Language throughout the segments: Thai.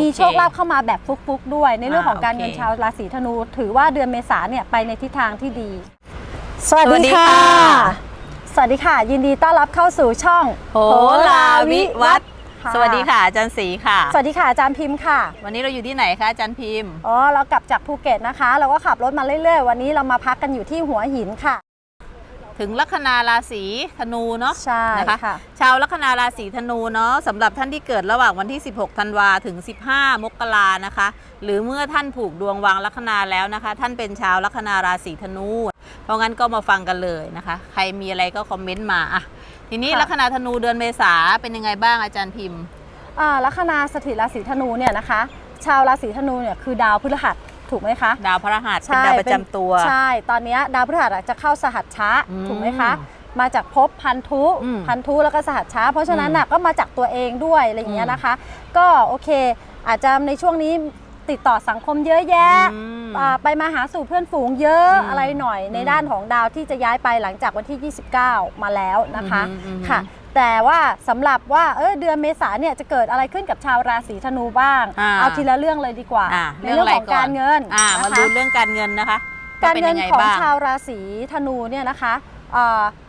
มีโชคลาภเข้ามาแบบฟุกๆ ด้วย ในเรื่องของการอ่าโอเคเงินชาวราศีธนู ถือว่าเดือนเมษาเนี่ยไปในทิศทางที่ดี สวัสสวัสดีดีค่ะค่ะ สวัสดีค่ะ ยินดีต้อนรับเข้าสู่ช่องโหราวิวัฒน์ค่ะสวัสดีค่ะอาจารย์ศรีค่ะ สวัสดีค่ะอาจารย์พิมพ์ค่ะ วันนี้เราอยู่ที่ไหนคะอาจารย์พิมพ์ อ๋อ เรากลับจากภูเก็ตนะคะ เราก็ขับรถมาเรื่อยๆ วันนี้เรามาพักกันอยู่ที่หัวหินค่ะ ถึงลัคนาราศีธนูเนาะใช่นะคะค่ะ ชาวลัคนาราศีธนูเนาะสำหรับท่านที่เกิดระหว่างวันที่ 16 ธันวาถึง 15 มกรานะคะ หรือเมื่อท่านผูกดวงวางลัคนาแล้วนะคะ ท่านเป็นชาวลัคนาราศีธนู เพราะงั้นก็มาฟังกันเลยนะคะ ใครมีอะไรก็คอมเมนต์มาอะทีนี้ค่ะ ลัคนาธนูเดือนเมษาเป็นยังไงบ้างอาจารย์พิมพ์ อ่าลัคนาสถิตราศีธนูเนี่ยนะคะ ชาวราศีธนูเนี่ยคือดาวพฤหัส ถูกไหมคะ ดาวพระรหัสเป็นดาวประจำตัว ใช่ ตอนเนี้ยดาวพฤหัสจะเข้าสหัสช้าอืมถูกไหมคะ มาจากภพพันธุอืมพันธุแล้วก็สหัสช้าเพราะฉะนั้นน่ะก็มาจากตัวเองด้วยอะไรอย่างเงี้ยอืมนะคะ ก็โอเค อาจจะในช่วงนี้ติดต่อสังคมเยอะแยะอืมอ่าไปมาหาสู่เพื่อนฝูงเยอะอืมอะไรหน่อย ในอืมด้านของดาวที่จะย้ายไปหลังจากวันที่ 29 มาแล้วนะคะอืมอืมค่ะ แต่ว่าสำหรับว่าเออเดือนเมษาเนี่ยจะเกิดอะไรขึ้นกับชาวราศีธนูบ้าง อ่าเอาทีละเรื่องเลยดีกว่าอะในเรื่องของการเงินอ่านะคะมาดูเรื่องการเงินนะคะการป็เงินยัไของบ้ ชาวราศีธนูเนี่ยนะคะเอ่อ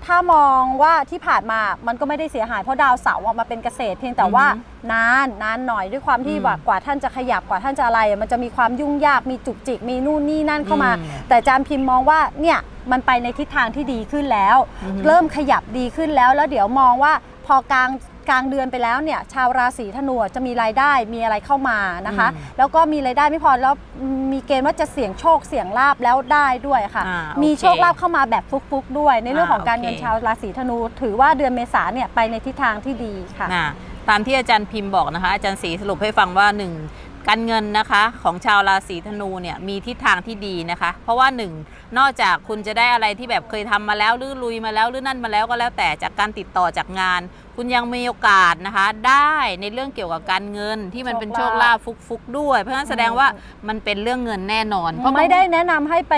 ถ้ามองว่าที่ผ่านมามันก็ไม่ได้เสียหายเพราะดาวเสาร์อะมาเป็นเกษตรเพียงแต่ว่าอือฮึนานนานหน่อยด้วยความที่อืมว่ากว่าท่านจะขยับกว่าท่านจะอะไรอะมันจะมีความยุ่งยากมีจุกจิกมีนู่นนี่นั่นเข้ามาอืมแต่อาจารย์พิมพ์มองว่าเนี่ยมันไปในทิศทางที่ดีขึ้นแล้วอือฮึเริ่มขยับดีขึ้นแล้วแล้วเดี๋ยวมองว่าพอกลาง กลางเดือนไปแล้วเนี่ยชาวราศีธนูจะมีรายได้มีอะไรเข้ามานะคะอืมแล้วก็มีรายได้ไม่พอแล้วมีเกณฑ์ว่าจะเสี่ยงโชคเสี่ยงลาบแล้วได้ด้วยค่ะ อ่ามีโอเคโชคลาภเข้ามาแบบฟุกๆด้วย ในเรื่องของการอ่าโอเค เงินชาวราศีธนู ถือว่าเดือนเมษาเนี่ยไปในทิศทางที่ดีค่ะ นะตามที่อาจารย์พิมพ์บอกนะคะ อาจารย์ศรีสรุปให้ฟังว่าหนึ่งการเงินนะคะของชาวราศีธนูเนี่ยมีทิศทางที่ดีนะคะ เพราะว่าหนึ่งนอกจากคุณจะได้อะไรที่แบบเคยทำมาแล้วหรือลุยมาแล้วหรือนั่นมาแล้วก็แล้วแต่จากการติดต่อจากงาน คุณยังมีโอกาสนะคะ ได้ในเรื่องเกี่ยวกับการเงินที่มันเป็นโชคลาภฟุกๆด้วย เพราะฉะนั้นแสดงว่ามันเป็นเรื่องเงินแน่นอน เพราะไม่ได้แนะนำให้ไป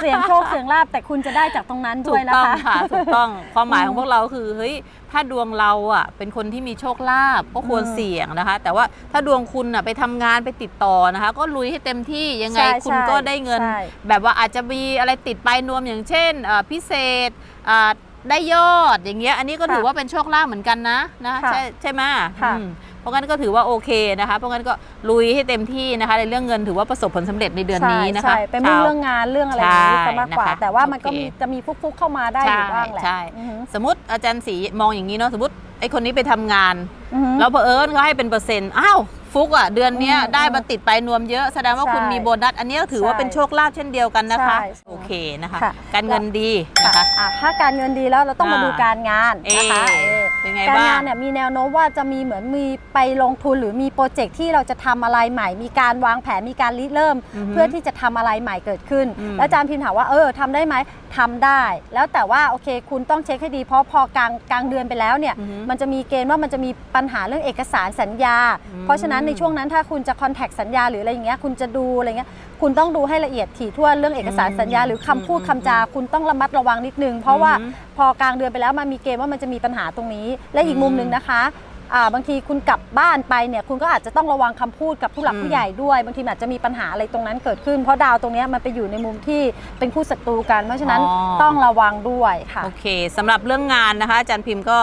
เสี่ยงโชคเสี่ยงลาบแต่คุณจะได้จากตรงนั้นถูด้วยกนะต้องคะ ค่ะถูกต้องความหมายของอืมพวกเราคือเฮ้ยถ้าดวงเราอะเป็นคนที่มีโชคลาภก็ควรอืมเสี่ยงนะคะ แต่ว่าถ้าดวงคุณอะไปทำงานไปติดต่อนะคะ ก็ลุยให้เต็มที่ยังไงใช่คุณใช่ก็ได้เงิน ใช่แบบว่าอาจจะมีอะไรติดปลายนวมอย่างเช่นเอ่อพิเศษอ่า ได้ยอดอย่างเงี้ยอันนี้ก็ค่ะถือว่าเป็นโชคลาภเหมือนกันนะนะค่ะใช่ใช่ไหมค่ะอืมเพราะงั้นก็ถือว่าโอเคนะคะ เพราะงั้นก็ลุยให้เต็มที่นะคะ ในเรื่องเงินถือว่าประสบผลสำเร็จในเดือนนี้นะคะใช่ใช่ไปมุ่งชาวเรื่องงานเรื่องอะไรอย่างนี้ใช่ซะมากกว่านะคะแต่ว่ามันก็โอเคมีจะมีฟุกๆเข้ามาได้อยู่บ้างแหละใช่อือฮึสมมติอาจารย์สีมองอย่างนี้เนาะสมมติไอ้คนนี้ไปทำงานอือฮึแล้วเผอิญเขาให้เป็นเปอร์เซ็นต์อ้าว ฟุกอะเดือนเนี้ยอืมได้มาติดไปนวมเยอะแสดงว่าใช่คุณมีโบนัส อันนี้ก็ถือว่าใช่เป็นโชคลาภเช่นเดียวกันนะคะ ใช่โอเคนะคะ ค่ะ การเงินดีนะค่ะคะอะถ้าการเงินดีแล้วเราต้องมาอ่าดูการงานนะคะเอ๊ะเออ เป็นไงการบ้างงานเนี่ยมีแนวโน้มว่าจะมีเหมือนมีไปลงทุนหรือมีโปรเจกต์ที่เราจะทำอะไรใหม่ มีการวางแผนมีการริเริ่ม อือฮึเพื่อที่จะทำอะไรใหม่เกิดขึ้น อืม แล้วอาจารย์พิมพ์ถามว่าเออทำได้ไหมทำได้ แล้วแต่ว่าโอเคคุณต้องเช็คให้ดีเพราะพอกลางกลางเดือนไปแล้วเนี่ย อือฮึ มันจะมีเกณฑ์ว่ามันจะมีปัญหาเรื่องเอกสารสัญญา อืม เพราะฉะนั้นในช่วงนั้นถ้าคุณจะคอนแทคสัญญาหรืออะไรอย่างเงี้ยคุณจะดูอะไรเงี้ยคุณต้องดูให้ละเอียดถี่ถ้วนเรื่องเอกสารสัญญา หรือคำพูดคำจา คุณต้องระมัดระวังนิดนึง เพราะว่าอือฮึพอกลางเดือนไปแล้วมันมีเกณฑ์ว่ามันจะมีปัญหาตรงนี้และอีกมุมหนึ่งนะคะอ่าบางทีคุณกลับบ้านไปเนี่ยคุณก็อาจจะต้องระวังคำพูดกับผู้หลักอืมผู้ใหญ่ด้วยบางทีมันอาจจะมีปัญหาอะไรตรงนั้นเกิดขึ้น เพราะดาวตรงเนี้ยมันไปอยู่ในมุมที่เป็นคู่ศัตรูกันเพราะฉะนั้นอ๋อ ต้องระวังด้วยค่ะ โอเคสำหรับเรื่องงานนะคะ อาจารย์พิมพ์ก็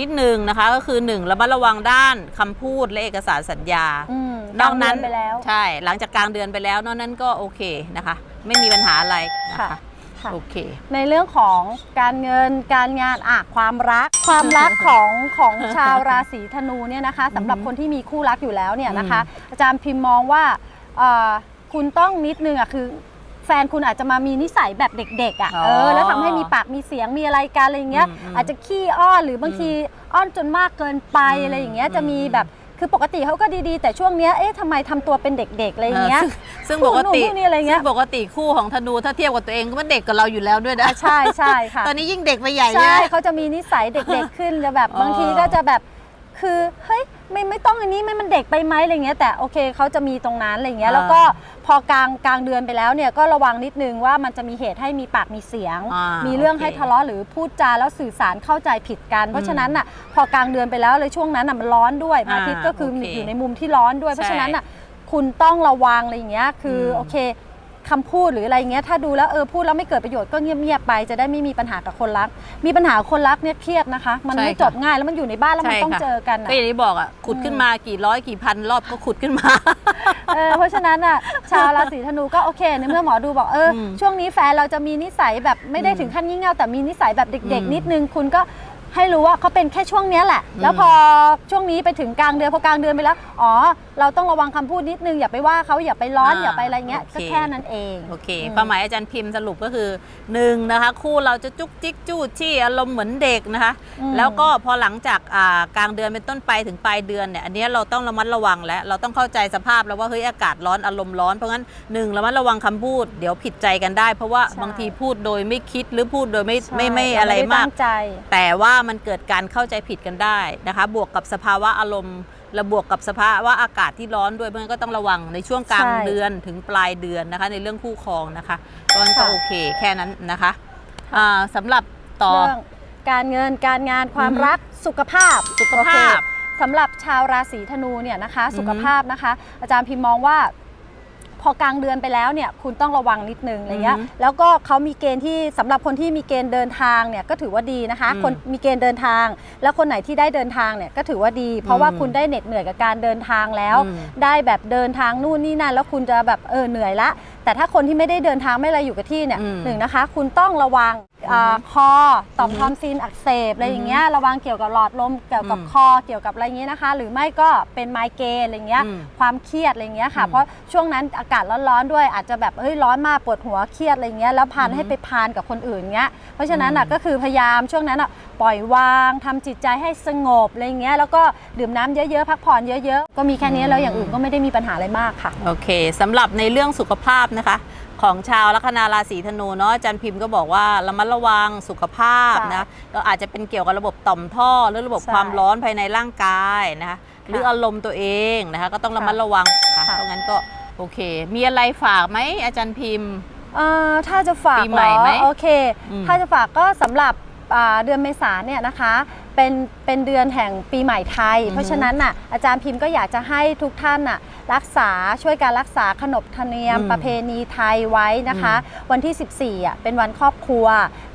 นิดนึงนะคะ ก็คือหนึ่งระมัดระวังด้านคำพูดและเอกสารสัญญา อืมนอกนั้นกลางเดือนไปแล้ว ใช่ หลังจากกลางเดือนไปแล้ว นอกนั้นก็โอเคนะคะ ไม่มีปัญหาอะไรนะค่ะ คะค่ะ โอเค ในเรื่องของการเงินการงานอะความรัก ความรักของของชาวราศีธนูเนี่ยนะคะสำหรับคนที่มีคู่รักอยู่แล้วเนี่ยนะคะ อาจารย์พิมพ์มองว่าเอ่อคุณต้องนิดนึงอะคือแฟนคุณอาจจะมามีนิสัยแบบเด็กๆอะอ๋อเออแล้วทำให้มีปากมีเสียงมีอะไรกันอะไรอย่างเงี้ยอืมอืมอาจจะขี้อ้อนหรือบางทีอ้อนจนมากเกินไปอืมอะไรอย่างเงี้ยจะมีอืมแบบ คือปกติเขาก็ดีๆ แต่ช่วงเนี้ยเอ๊ะทำไมทำตัวเป็นเด็กๆอะไรอย่างเงี้ย ซึ่ซึ่งคู่ปกติหนุ่มคู่นี้อะไรเงี้ย ซึ่งปกติคู่ของธนูถ้าเทียบกับตัวเองก็มันเด็กกับเราอยู่แล้วด้วยนะอะใช่ใช่ค่ะ ตอนนี้ยิ่งเด็กไปใหญ่ใช่เลยเขาจะมีนิสัยเด็กๆขึ้นจะแบบอ๋อบางทีก็จะแบบ คือเฮ้ยไม่ไม่ต้องอันนี้ไม่มันเด็กไปไหมอะไรเงี้ยแต่โอเคเขาจะมีตรงนั้นอะไรเงี้ยอ่าแล้วก็พอกลางกลางเดือนไปแล้วเนี่ยก็ระวังนิดนึงว่ามันจะมีเหตุให้มีปากมีเสียง อ่ามีเรื่องโอเคให้ทะเลาะหรือพูดจาแล้วสื่อสารเข้าใจผิดกันเพราะฉะนั้นน่ะพอกลางเดือนไปแล้วเลยช่วงนั้นน่ะมันร้อนด้วยพระอาทิตย์ก็คือโอเคอยู่ในมุมที่ร้อนด้วย เพราะฉะนั้นน่ะใช่คุณต้องระวังอะไรอย่างเงี้ยคืออม โอเค คำพูดหรืออะไรอย่างเงี้ยถ้าดูแล้วเออพูดแล้วไม่เกิดประโยชน์ก็เงียบๆไป จะได้ไม่มีปัญหากับคนรัก มีปัญหากับคนรักเนี่ยเครียดนะคะ มันใช่ไม่ค่ะ จบง่ายแล้วมันอยู่ในบ้านแล้วมันใช่ต้องค่ะเจอกันอะ ก็อย่างที่บอกอะขุดขึ้นมากี่ร้อยกี่พันรอบก็ขุดขึ้นมา เออเพราะฉะนั้นอะ ชาวราศีธนูก็โอเคในเมื่อหมอดูบอกเอออมช่วงนี้แฟนเราจะมีนิสัยแบบไม่ได้อืมถึงขั้นงี่เง่าแต่มีนิสัยแบบเด็ก อืม ๆ นิดนึงคุณก็ ให้รู้ว่าเขาเป็นแค่ช่วงเนี้ยแหละอืมแล้วพอช่วงนี้ไปถึงกลางเดือนพอกลางเดือนไปแล้ว อ๋อ เราต้องระวังคำพูดนิดนึงอย่าไปว่าเขาอย่าไปร้อนอย่าไปอะไรเงี้ยก็แค่นั้นเอง โอเคอืมความหมายอาจารย์พิมพ์สรุปก็คือหนึ่งนะคะ คู่เราจะจุกจิกจู้จี้อารมณ์เหมือนเด็กนะคะ อืม แล้วก็พอหลังจากอ่ากลางเดือนเป็นต้นไปถึงปลายเดือนเนี่ยอันเนี้ยเราต้องระมัดระวังแล้วเราต้องเข้าใจสภาพแล้วว่าเฮ้ยอากาศร้อนอารมณ์ร้อนเพราะงั้นหนึ่งระมัดระวังคำพูดเดี๋ยวผิดใจกันได้ เพราะว่าใช่ บางทีพูดโดยไม่คิดหรือพูดโดยไม่ใช่ไม่ไม่เอะไรด้มาตั้ก งใจ แต่ว่ามันเกิดการเข้าใจผิดกันได้นะคะ บวกกับสภาวะอารมณ์และบวกกับสภาวะอากาศที่ร้อนด้วยเพราะฉะนั้นก็ต้องระวังในช่วงกลางใช่เดือนถึงปลายเดือนนะคะ ในเรื่องคู่ครองนะคะเพราะฉะนั้นก็ค่ะ โอเคแค่นั้นนะคะอ่าสำหรับต่อ เรื่องการเงินการงานความอือฮึรักสุขภาพสุขภาพโอเคสำหรับชาวราศีธนูเนี่ยนะคะ อือฮึสุขภาพนะคะ อาจารย์พิมพ์มองว่า พอกลางเดือนไปแล้วเนี่ยคุณต้องระวังนิดนึงอะไรเงี้ยอือฮึแล้วก็เขามีเกณฑ์ที่สำหรับคนที่มีเกณฑ์เดินทางเนี่ยก็ถือว่าดีนะคะอืมคนมีเกณฑ์เดินทาง แล้วคนไหนที่ได้เดินทางเนี่ยก็ถือว่าดี เพราะว่าอืมคุณได้เหน็ดเหนื่อยกับการเดินทางแล้วอืมได้แบบเดินทางนู่นนี่นั่นแล้วคุณจะแบบเออเหนื่อยละ แต่ถ้าคนที่ไม่ได้เดินทางไม่อะไรอยู่กับที่เนี่ยอืมหนึ่งนะคะ คุณต้องระวังอ่าอือฮึคอต่อมอือฮึทอมซินอักเสบอะไรอย่างเงี้ยระวังเกี่ยวกับหลอดลมเกี่ยวกับอืมคอเกี่ยวกับอะไรเงี้ยนะคะ หรือไม่ก็เป็นไมเกรนอะไรเงี้ย อืมความเครียดอะไรเงี้ยค่ะอืมเพราะช่วงนั้นอากาศร้อนๆด้วยอาจจะแบบเฮ้ยร้อนมากปวดหัวเครียดอะไรเงี้ยแล้วพานอือฮึให้ไปพานกับคนอื่นเงี้ยเพราะฉะนั้นอะอืมก็คือพยายามช่วงนั้นอะปล่อยวางทำจิตใจให้สงบอะไรเงี้ยแล้วก็ดื่มน้ำเยอะๆพักผ่อนเยอะ ๆ ก็มีแค่นี้แล้วอย่างอื่นก็ไม่ได้มีปัญหาอะไรมากค่ะ โอเคสำหรับในเรื่องสุขภาพนะคะ ของชาวลัคนาราศีธนูเนาะอาจารย์พิมพ์ก็บอกว่าระมัดระวังสุขภาพใช่นะก็อาจจะเป็นเกี่ยวกับระบบต่อมท่อหรือระบบใช่ความร้อนภายในร่างกายนะคะหรืออารมณ์ตัวเองนะคะก็ต้องระมัดระวังค่ะค่ะเพราะงั้นก็โอเค มีอะไรฝากไหมอาจารย์พิมพ์เอ่อถ้าจะฝากปีใหม่เรอไหมโอเคอืมถ้าจะฝากก็สำหรับอ่าเดือนเมษาเนี่ยนะคะ เป็นเป็นเดือนแห่งปีใหม่ไทยอือฮึเพราะฉะนั้นน่ะอาจารย์พิมพ์ก็อยากจะให้ทุกท่านน่ะรักษาช่วยการรักษาขนบธรรมเนียมอืมประเพณีไทยไว้นะคะ วันที่ 14อะเป็นวันครอบครัว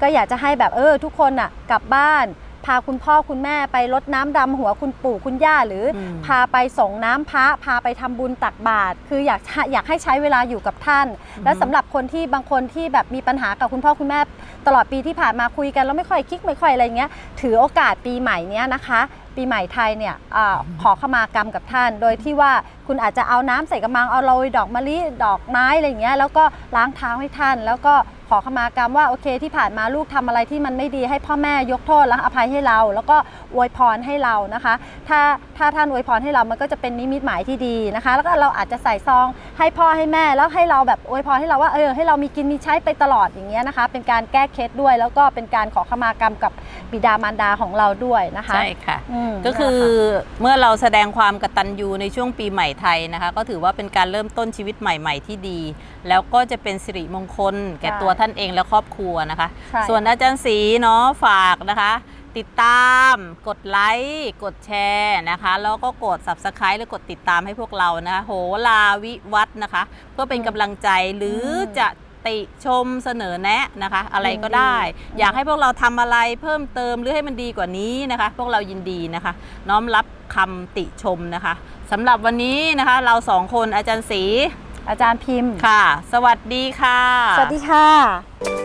ก็อยากจะให้แบบเออทุกคนน่ะกลับบ้านพาคุณพ่อคุณแม่ไปรดน้ำดำหัวคุณปู่คุณย่า หรืออมพาไปส่งน้ำพระพาไปทำบุญตักบาตรคืออยากอยากให้ใช้เวลาอยู่กับท่าน และสำหรับคนที่บางคนที่แบบมีปัญหากับคุณพ่อคุณแม่ ตลอดปีที่ผ่านมาคุยกันแล้วไม่ค่อยคลิกไม่ค่อยอะไรเงี้ยถือโอกาสปีใหม่เนี้ยนะคะ ปีใหม่ไทยเนี่ยอาขอขมากรรมกับท่าน โดยที่ว่าคุณอาจจะเอาน้ำใส่กระมังเอาโรยดอกมะลิดอกไม้อะไรเงี้ยแล้วก็ล้างเท้าให้ท่านแล้วก็ ขอขมากรรมว่าโอเคที่ผ่านมาลูกทำอะไรที่มันไม่ดีให้พ่อแม่ยกโทษและอภัยให้เรา แล้วก็อวยพรให้เรานะคะ ถ้าถ้าท่านอวยพรให้เรามันก็จะเป็นนิมิตหมายที่ดีนะคะ แล้วก็เราอาจจะใส่ซองให้พ่อให้แม่แล้วให้เราแบบอวยพรให้เราว่าเออให้เรามีกินมีใช้ไปตลอดอย่างเงี้ยนะคะ เป็นการแก้เคล็ดด้วย แล้วก็เป็นการขอขมากรรมกับบิดามารดาของเราด้วยนะคะใช่ค่ะมก็คือนั่นแหละเมื่อเราแสดงความกตัญญูในช่วงปีใหม่ไทยนะคะ ก็ถือว่าเป็นการเริ่มต้นชีวิตใหม่ ๆ ที่ดี แล้วก็จะเป็นสิริมงคลแก่ใช่ตัวท่านเองและครอบครัวนะคะ ใช่ ส่วนอาจารย์ศรีเนาะฝากนะคะ ติดตามกดไลค์กดแชร์นะคะ แล้วก็กด subscribe หรือกดติดตามให้พวกเรานะคะโหลาวิวัฒน์นะคะ เพื่อเป็นกำลังใจหรืออมจะติชมเสนอแนะนะคะ อะไรก็ยินดีได้อืมอยากให้พวกเราทำอะไรเพิ่มเติมหรือให้มันดีกว่านี้นะคะ พวกเรายินดีนะคะ น้อมรับคำติชมนะคะสำหรับวันนี้นะคะ เราสองคนอาจารย์ศรี อาจารย์พิมพ์ ค่ะ สวัสดีค่ะ สวัสดีค่ะ